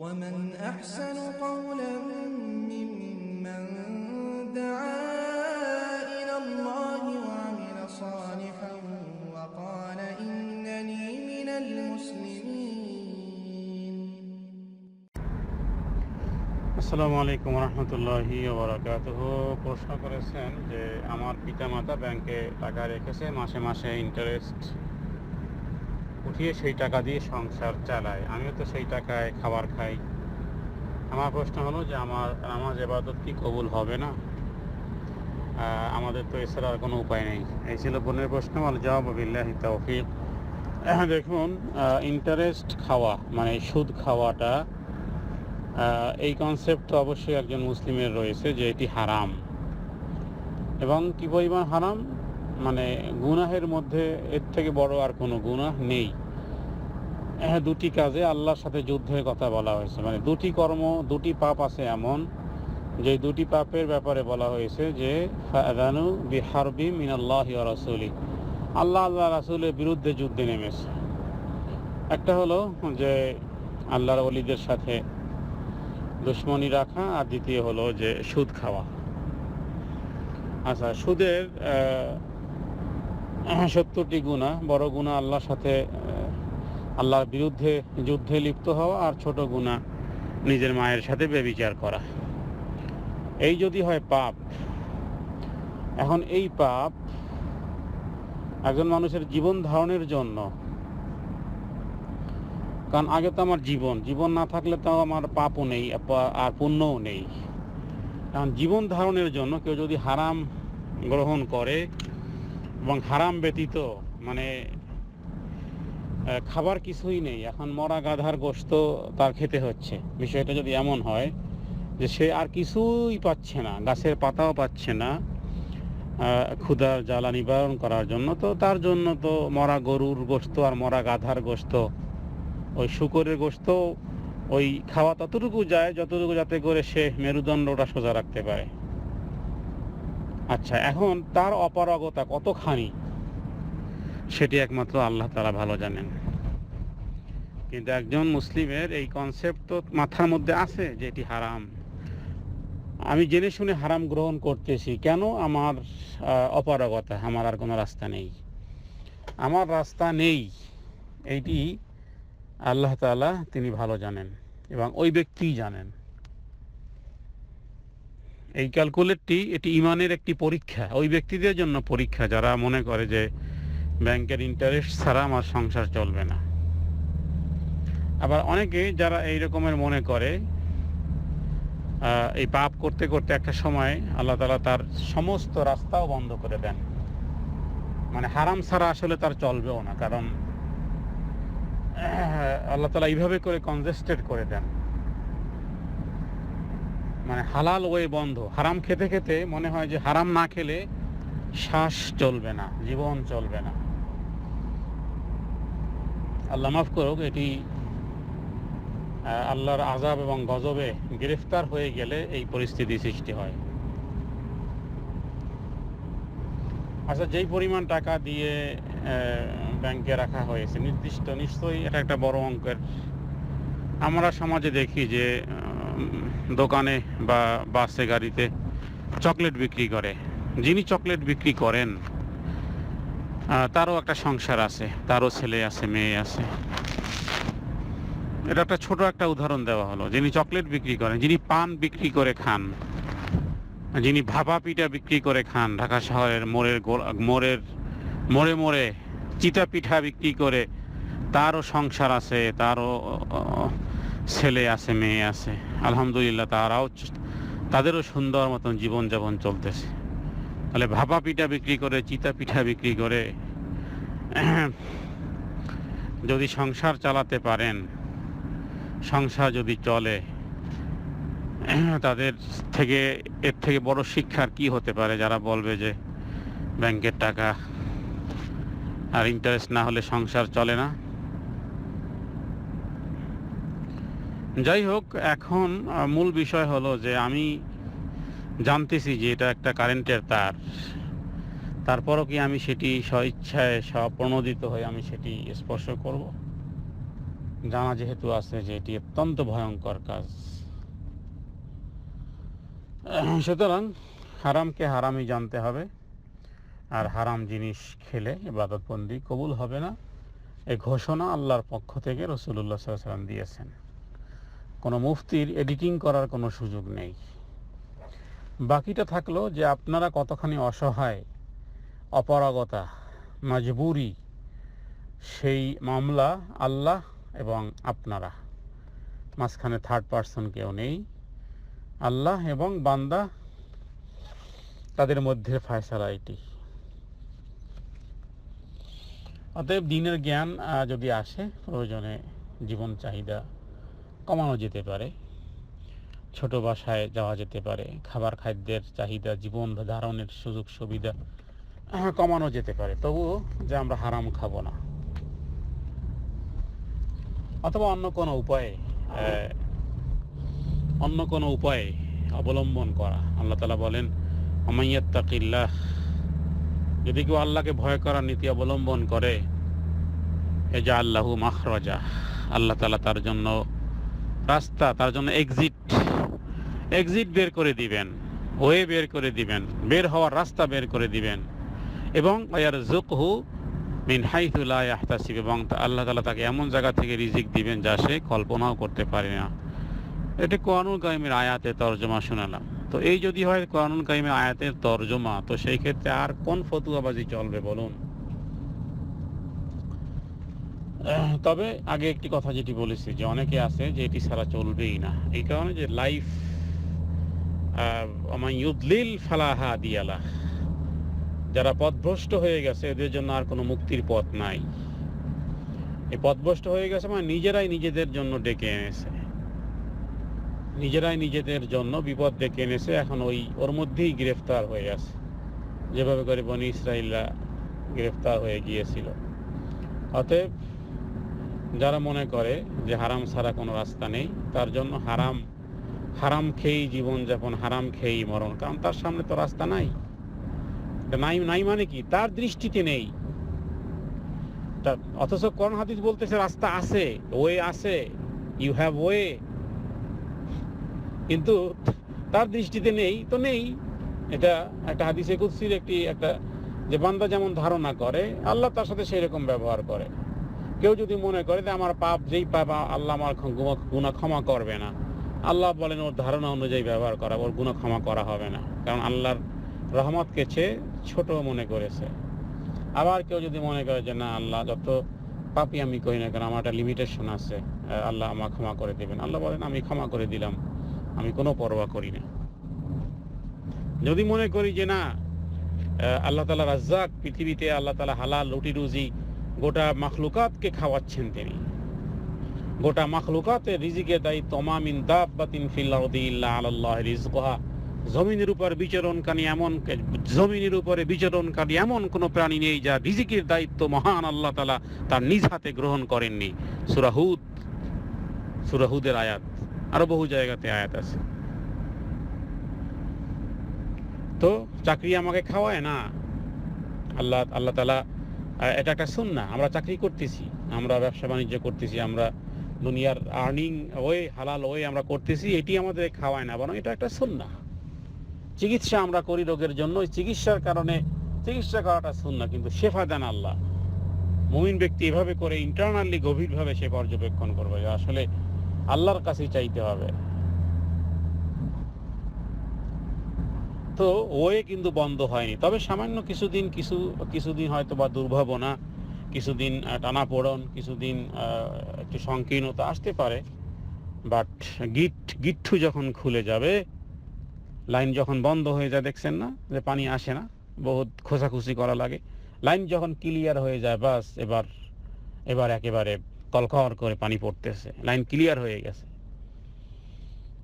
ومن أحسن قولا ممن دعا إلى الله وعمل صالحا وقال إنني من المسلمين আসসালামু আলাইকুম রহমতুল্লাহি ওবরাকাতুহ প্রশ্ন করেছেন যে আমার পিতামাতা ব্যাংকে টাকা রেখেছে মাসে মাসে ইন্টারেস্ট উঠিয়ে সেই টাকা দিয়ে সংসার চালায়। আমিও তো সেই টাকায় খাবার খাই। আমার প্রশ্ন হলো যে আমার নামাজ এবাদত কি কবুল হবে না? আমাদের তো এছাড়া আর কোনো উপায় নেই। এই ছিল বোনের প্রশ্ন। আর জবাব বিল্লাহি তৌফিক। দেখুন ইন্টারেস্ট খাওয়া মানে সুদ খাওয়াটা এই কনসেপ্ট তো অবশ্যই একজন মুসলিমের রয়েছে যে এটি হারাম। এবং কি পরিমাণ হারাম? মানে গুনাহের মধ্যে এর থেকে বড় আর কোনো গুনাহ নেই। হ্যাঁ দুটি কাজে আল্লাহর সাথে যুদ্ধের কথা বলা হয়েছে। মানে দুটি কর্ম, দুটি পাপ আছে এমন, যে দুটি পাপের ব্যাপারে বলা হয়েছে যে মিনাল্লাহ আল্লাহ আল্লাহ রাসুলের বিরুদ্ধে যুদ্ধে নেমেছে। একটা হলো যে, আল্লাহর অলিদের সাথে দুশ্মনী রাখা, আর দ্বিতীয় হলো যে, সুদ খাওয়া। আচ্ছা সুদের সত্তরটি গুণা। বড় গুণা আল্লাহর সাথে আল্লাহর বিরুদ্ধে যুদ্ধে লিপ্ত হওয়া আর ছোট গুণা নিজের মায়ের সাথে বেবিচার করা। এই যদি হয় পাপ, এখন এই পাপ একজন মানুষের জীবন ধারণের জন্য, কারণ আগে তো আমার জীবন জীবন না থাকলে তো আমার পাপও নেই, আর পুণ্যও নেই। কারণ জীবন ধারণের জন্য কেউ যদি হারাম গ্রহণ করে এবং হারাম ব্যতীত মানে খাবার কিছুই নেই। এখন মরা গাধার গোস্ত তার খেতে হচ্ছে। বিষয়টা যদি এমন হয় যে সে আর কিছুই পাচ্ছে না, গাছের পাতাও পাচ্ছে না ক্ষুধার জ্বালা নিবারণ করার জন্য, তো তার জন্য তো মরা গরুর গোস্ত আর মরা গাধার গোস্ত ওই শুকরের গোস্ত ওই খাওয়া ততটুকু যায়, যতটুকু যাতে করে সে মেরুদণ্ডটা সোজা রাখতে পারে। আচ্ছা এখন তার অপারগতা কতখানি? সেটি একমাত্র আল্লাহ তারা ভালো জানেন। কিন্তু একজন মুসলিমের এই কনসেপ্ট তো মাথার মধ্যে আছে যে এটি হারাম। আমি জেনে শুনে হারাম গ্রহণ করতেছি, কেন আমার অপারগতা? আমার আর কোনো রাস্তা নেই। আমার রাস্তা নেই, এইটি আল্লাহ তালা তিনি ভালো জানেন এবং ওই ব্যক্তিই জানেন। এই ক্যালকুলেটটি এটি ইমানের একটি পরীক্ষা। ওই ব্যক্তিদের জন্য পরীক্ষা, যারা মনে করে যে ব্যাংকের ইন্টারেস্ট ছাড়া আমার সংসার চলবে না। আবার অনেকে যারা এই রকমের মনে করে এই পাপ করতে করতে একটা সময় আল্লাহ তাআলা তার সমস্ত রাস্তাও বন্ধ করে দেন। মানে হারাম ছাড়া আসলে তার চলবেও না, কারণ আল্লাহ তালা এইভাবে করে কনজেস্টেড করে দেন। মানে হালাল ওয়ে বন্ধ। হারাম খেতে খেতে মনে হয় যে হারাম না খেলে শ্বাস চলবে না, জীবন চলবে না। আল্লাহ মাফ করুক, এটি আল্লাহর আজাব এবং গজবে গ্রেফতার হয়ে গেলে এই পরিস্থিতি সৃষ্টি হয়। আচ্ছা যেই পরিমাণ টাকা দিয়ে ব্যাংকে রাখা হয়েছে, নির্দিষ্ট, নিশ্চয়ই এটা একটা বড় অঙ্কের। আমরা সমাজে দেখি যে দোকানে বা বাসে গাড়িতে চকলেট বিক্রি করে। যিনি চকলেট বিক্রি করেন তারও একটা সংসার আছে, তারও ছেলে আছে, মেয়ে আছে। এটা একটা ছোট একটা উদাহরণ দেওয়া হলো। যিনি চকলেট বিক্রি করেন, যিনি পান বিক্রি করে খান, যিনি ভাপা পিঠা বিক্রি করে খান, ঢাকা শহরের মোড়ের মোড়ের, মোড়ে মোড়ে চিতা পিঠা বিক্রি করে, তারও সংসার আছে, তারও ছেলে আছে, মেয়ে আছে, আলহামদুলিল্লাহ তারাও তাদেরও সুন্দর মতন জীবনযাপন চলতেছে। তাহলে ভাপা পিঠা বিক্রি করে, চিতা পিঠা বিক্রি করে, যদি সংসার চালাতে পারেন, সংসার যদি চলে, তাদের থেকে, এর থেকে বড় শিক্ষার কি হতে পারে? যারা বলবে যে, ব্যাংকের টাকা আর ইন্টারেস্ট না হলে সংসার চলে না। যাই হোক এখন মূল বিষয় হলো যে আমি জানতেছি যে এটা একটা কারেন্টের তার। তারপরও কি আমি সেটি স্বইচ্ছায় স্বপ্রণোদিত হয়ে আমি সেটি স্পর্শ করব? জানা যেহেতু আছে যে এটি অত্যন্ত ভয়ঙ্কর কাজ। সুতরাং হারামকে হারামই জানতে হবে, আর হারাম জিনিস খেলে ইবাদতবন্দি কবুল হবে না। এ ঘোষণা আল্লাহর পক্ষ থেকে রসুল্লাহ সাল্লাম দিয়েছেন। কোনো মুফতির এডিটিং করার কোনো সুযোগ নেই। বাকিটা থাকল যে আপনারা কতখানি অসহায়, অপারগতা, মজবুরি, সেই মামলা আল্লাহ এবং আপনারা। মাঝখানে থার্ড পার্সন কেউ নেই। আল্লাহ এবং বান্দা তাদের মধ্যে ফায়সালা এটি। অতএব দিনের জ্ঞান যদি আসে, প্রয়োজনে জীবন চাহিদা কমানো যেতে পারে। ছোট বাসায় যাওয়া যেতে পারে। খাবার খাদ্যের চাহিদা, জীবন ধারণের সুযোগ সুবিধা কমানো যেতে পারে। তবুও যে আমরা হারাম খাব না। অথবা অন্য কোনো উপায়ে অন্য কোনো উপায়ে অবলম্বন করা। আল্লাহ তালা বলেন অমাইয়াত্তাকিল্লাহ যদি কেউ আল্লাহকে ভয় করার নীতি অবলম্বন করে এ যা আল্লাহু মাখরজা আল্লাহ তালা তার জন্য রাস্তা তার জন্য এক্সিট এক্সিট বের করে দিবেন ওয়ে বের করে দিবেন, বের হওয়ার রাস্তা বের করে দিবেন। এবং মিন এবং আল্লাহ তালা তাকে এমন জায়গা থেকে রিজিক দিবেন যা সে কল্পনাও করতে পারে না। এটা কোরআনুল কাইমের আয়াতে তর্জমা শোনালাম। তো এই যদি হয় কোরআনুল কাইমের আয়াতের তর্জমা, তো সেই ক্ষেত্রে আর কোন ফতুয়াবাজি চলবে বলুন? তবে আগে একটি কথা যেটি বলেছি, যে অনেকে আছে যে এটি ছাড়া চলবেই না। এই কারণে যে লাইফ আমার ইউদলিল ফালাহা দিয়ালা। যারা পথভ্রষ্ট হয়ে গেছে, এদের জন্য আর কোনো মুক্তির পথ নাই। এই পথভ্রষ্ট হয়ে গেছে মানে নিজেরাই নিজেদের জন্য ডেকে এনেছে। নিজেরাই নিজেদের জন্য বিপদ ডেকে এনেছে। এখন ওই, ওর মধ্যেই গ্রেফতার হয়ে আছে। যেভাবে করে বনি ইসরায়েলরা গ্রেফতার হয়ে গিয়েছিল। অতএব যারা মনে করে যে হারাম ছাড়া কোনো রাস্তা নেই, তার জন্য হারাম হারাম খেয়েই জীবনযাপন, হারাম খেয়েই মরণ। কারণ তার সামনে তো রাস্তা নাই। নাই নাই মানে কি? তার দৃষ্টিতে নেই। অথচ কোরআন হাদিস বলতেছে, রাস্তা আছে ওয়ে আছে ইউ হ্যাভ ওয়ে কিন্তু তার দৃষ্টিতে নেই, তো নেই। এটা একটা হাদিসে কুৎসির একটি, একটা যে বান্দা যেমন ধারণা করে, আল্লাহ তার সাথে সেই রকম ব্যবহার করে। কেউ যদি মনে করে যে আমার পাপ, যেই পাপ আল্লাহ আমার গুণা ক্ষমা করবে না, আল্লাহ বলেন ওর ধারণা অনুযায়ী ব্যবহার করা, ওর গুণা ক্ষমা করা হবে না। কারণ আল্লাহর রহমতকে চেয়ে ছোট মনে করেছে। আবার কেউ যদি মনে করে যে, না, আল্লাহ, যত পাপি আমি করি না কেন, আমার একটা লিমিটেশন আছে আল্লাহ আমার ক্ষমা করে দেবেন। আল্লাহ বলেন, আমি ক্ষমা করে দিলাম, আমি কোনো পরোয়া করি না। যদি মনে করি যে, না আল্লাহ তালা রাজ্জাক পৃথিবীতে, আল্লাহ তালা হালাল রুটি রুজি গোটা মাখলুকাতকে খাওয়াচ্ছেন তিনি। গোটা মাখলুকাতের রিজিকে দায়িত্ব মামিন দাব্বাতিন ফিল আরদি ইল্লা রিজকুহা। জমিনের উপর বিচরণকারী এমন জমিনের উপরে বিচরণকারী এমন কোনো প্রাণী নেই যা রিজিকের দায়িত্ব মহান আল্লাহ তালা তার নিজ হাতে গ্রহণ করেননি। সুরাহুদ সুরাহুদের আয়াত। আরও বহু জায়গাতে আয়াত আছে। তো চাকরি আমাকে খাওয়ায় না। আল্লাহ আল্লাহ তালা এটা একটা সুন্না, আমরা চাকরি করতেছি, আমরা ব্যবসা বাণিজ্য করতেছি, আমরা দুনিয়ার আর্নিং ওয়ে হালাল ওয়ে আমরা করতেছি, এটি আমাদের খাওয়ায় না, বরং এটা একটা সুন্না। চিকিৎসা আমরা করি রোগের জন্য চিকিৎসার কারণে, চিকিৎসা করাটা সুন্না, কিন্তু শেফা দেন আল্লাহ। মুমিন ব্যক্তি এভাবে করে ইন্টারনালি গভীরভাবে সে পর্যবেক্ষণ করবে আসলে আল্লাহর কাছেই চাইতে হবে। ওয়ে কিন্তু বন্ধ হয়নি। তবে সামান্য কিছুদিন, কিছু, কিছুদিন হয়তো বা দুর্ভাবনা, কিছুদিন টানাপোড়ন, কিছুদিন একটু সংকীর্ণতা আসতে পারে। বাট গিট, গিট্টু যখন খুলে যাবে, লাইন যখন বন্ধ হয়ে যায়, দেখছেন না? যে পানি আসে না, বহুত খোঁজাখুচি করা লাগে। লাইন যখন ক্লিয়ার হয়ে যায়, বাস এবার এবার একেবারে কলকর করে পানি পড়তেছে। লাইন ক্লিয়ার হয়ে গেছে।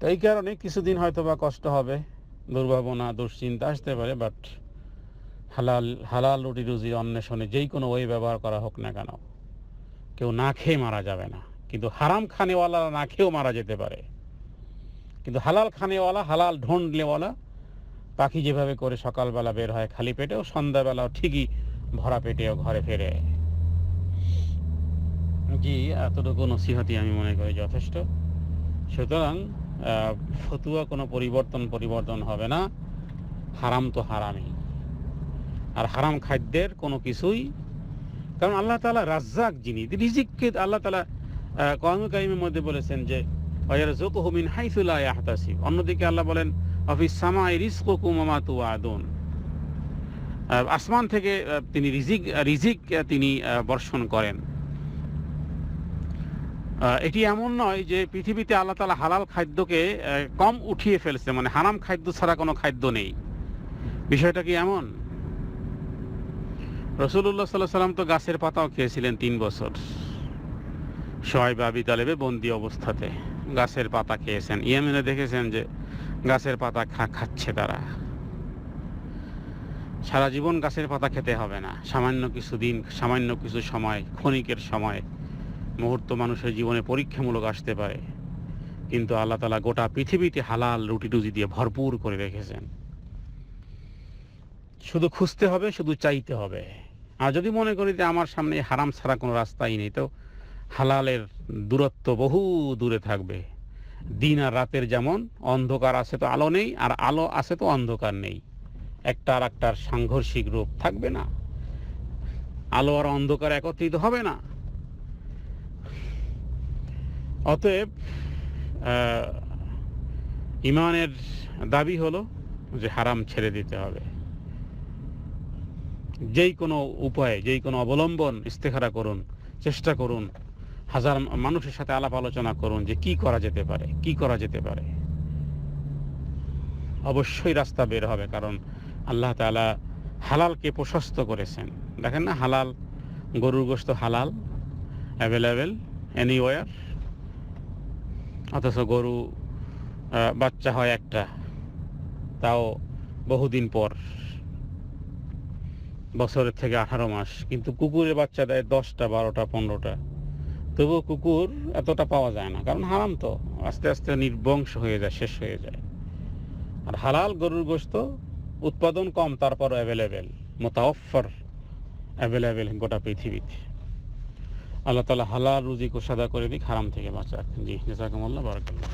তো এই কারণে কিছুদিন হয়তো বা কষ্ট হবে। দুর্ভাবনা, দুশ্চিন্তা আসতে পারে বাট হালাল হালাল রুটি রুজির অন্বেষণে যেই কোনো ওয়ে ব্যবহার করা হোক না কেন, কেউ না খেয়ে মারা যাবে না। কিন্তু হারাম খানেওয়ালা না খেয়েও মারা যেতে পারে। কিন্তু হালাল খানেওয়ালা, হালাল ঢন্ডলেওয়ালা পাখি যেভাবে করে সকালবেলা বের হয় খালি পেটেও, সন্ধ্যাবেলাও ঠিকই ভরা পেটেও ঘরে ফেরে। জি, এতটুকু নসিহতি আমি মনে করি যথেষ্ট। সুতরাং ফতুয়া কোনো পরিবর্তন পরিবর্তন হবে না। হারাম তো হারামই। আর হারাম খাদ্যের কোনো কিছুই কারণ আল্লাহ তালা রাজ্জাক যিনি রিজিককে আল্লাহ তালা কর্ম কারিমের মধ্যে বলেছেন যে মিন হাইসুল্লাহ আহতাসিব অন্যদিকে আল্লাহ বলেন অফিস সামাই রিস্কুকুম ওমা তুআদুন আহ, আসমান থেকে তিনি রিজিক রিজিক তিনি বর্ষণ করেন। এটি এমন নয় যে পৃথিবীতে আল্লাহ তালা হালাল খাদ্যকে কম উঠিয়ে ফেলছে মানে হারাম খাদ্য ছাড়া কোনো খাদ্য নেই। বিষয়টা কি এমন? রসুল্লাহ সাল্লাহ সাল্লাম তো গাছের পাতাও খেয়েছিলেন তিন বছর। সোহাইব আবি তালেবে বন্দি অবস্থাতে গাছের পাতা খেয়েছেন। ইয়েমেনে দেখেছেন যে গাছের পাতা খা, খাচ্ছে তারা। সারা জীবন গাছের পাতা খেতে হবে না। সামান্য কিছু দিন, সামান্য কিছু সময়, ক্ষণিকের সময় মুহূর্ত মানুষের জীবনে পরীক্ষামূলক আসতে পারে। কিন্তু আল্লাহ তালা গোটা পৃথিবীতে হালাল রুটি টুজি দিয়ে ভরপুর করে রেখেছেন। শুধু খুঁজতে হবে, শুধু চাইতে হবে। আর যদি মনে করি যে আমার সামনে হারাম ছাড়া কোনো রাস্তাই নেই, তো হালালের দূরত্ব বহু দূরে থাকবে। দিন আর রাতের যেমন, অন্ধকার আছে তো আলো নেই, আর আলো আছে তো অন্ধকার নেই। একটা আর একটার সাংঘর্ষিক রূপ থাকবে না। আলো আর অন্ধকার একত্রিত হবে না। অতএব ইমানের দাবি হলো যে হারাম ছেড়ে দিতে হবে। যেই কোনো উপায়ে, যেই কোনো অবলম্বন ইস্তেখারা করুন, চেষ্টা করুন, হাজার মানুষের সাথে আলাপ আলোচনা করুন যে কি করা যেতে পারে, কি করা যেতে পারে। অবশ্যই রাস্তা বের হবে, কারণ আল্লাহ তাআলা হালালকে প্রশস্ত করেছেন। দেখেন না, হালাল, গরুর গোস্ত হালাল অ্যাভেলেবেল এনিওয়ার অথচ গরু বাচ্চা হয় একটা। তাও বহুদিন পর, বছরের থেকে আঠারো মাস। কিন্তু কুকুরের বাচ্চা দেয় দশটা, বারোটা, পনেরোটা। তবুও কুকুর এতটা পাওয়া যায় না। কারণ হারাম তো। আস্তে আস্তে নির্বংশ হয়ে যায়, শেষ হয়ে যায়। আর হালাল গরুর গোস্ত উৎপাদন কম তারপর অ্যাভেলেবেল মোতাওফর অ্যাভেলেবেল গোটা পৃথিবীতে। আল্লাহ তালা হালাল রুজি কোষাদা করে দিক হারাম থেকে বাঁচাক। জি জাজাকুমুল্লাহ বারাকাল্লাহ